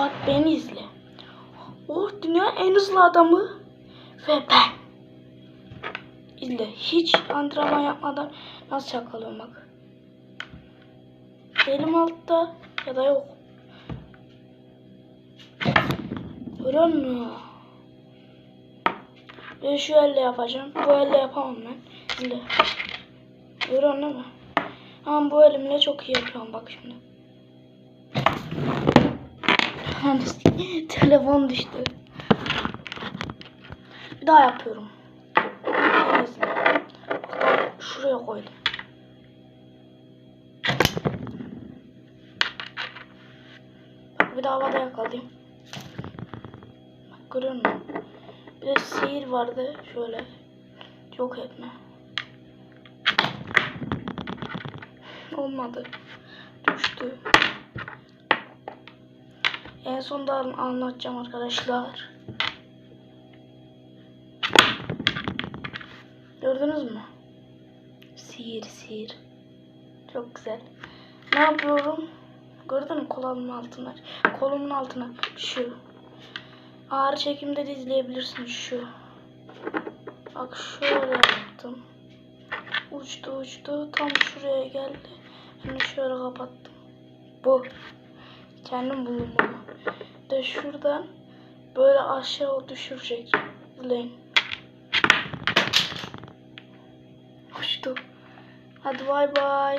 Bak beni izle. O dünya en hızlı adamı ve ben. İzle. Hiç antrenman yapmadan nasıl çakalıyorum bak. Elim altta ya da yok. Görüyor musun? Ben şu elle yapacağım. Bu elle yapamam ben. İzle. Değil mi? Ama bu elimle çok iyi yapıyorum bak şimdi. Telefon düştü. Bir daha yapıyorum. Şuraya koydum. Bir daha havada yakalayayım. Bak görüyor musun? Bir de sihir vardı. Şöyle. Yok etme. Olmadı. Düştü. En sonunda an- anlatacağım arkadaşlar. Gördünüz mü? Sihir sihir. Çok güzel. Ne yapıyorum? Gördün mü kolumun altına? Kolumun altına şu. Ağrı çekimde de izleyebilirsin şu. Bak şöyle yaptım. Uçtu uçtu tam şuraya geldi. Şimdi şöyle kapattım. Bu. Kendim bunu. De şuradan böyle aşağı düşürecek. İzleyin. Uçtu. Hadi bay bay.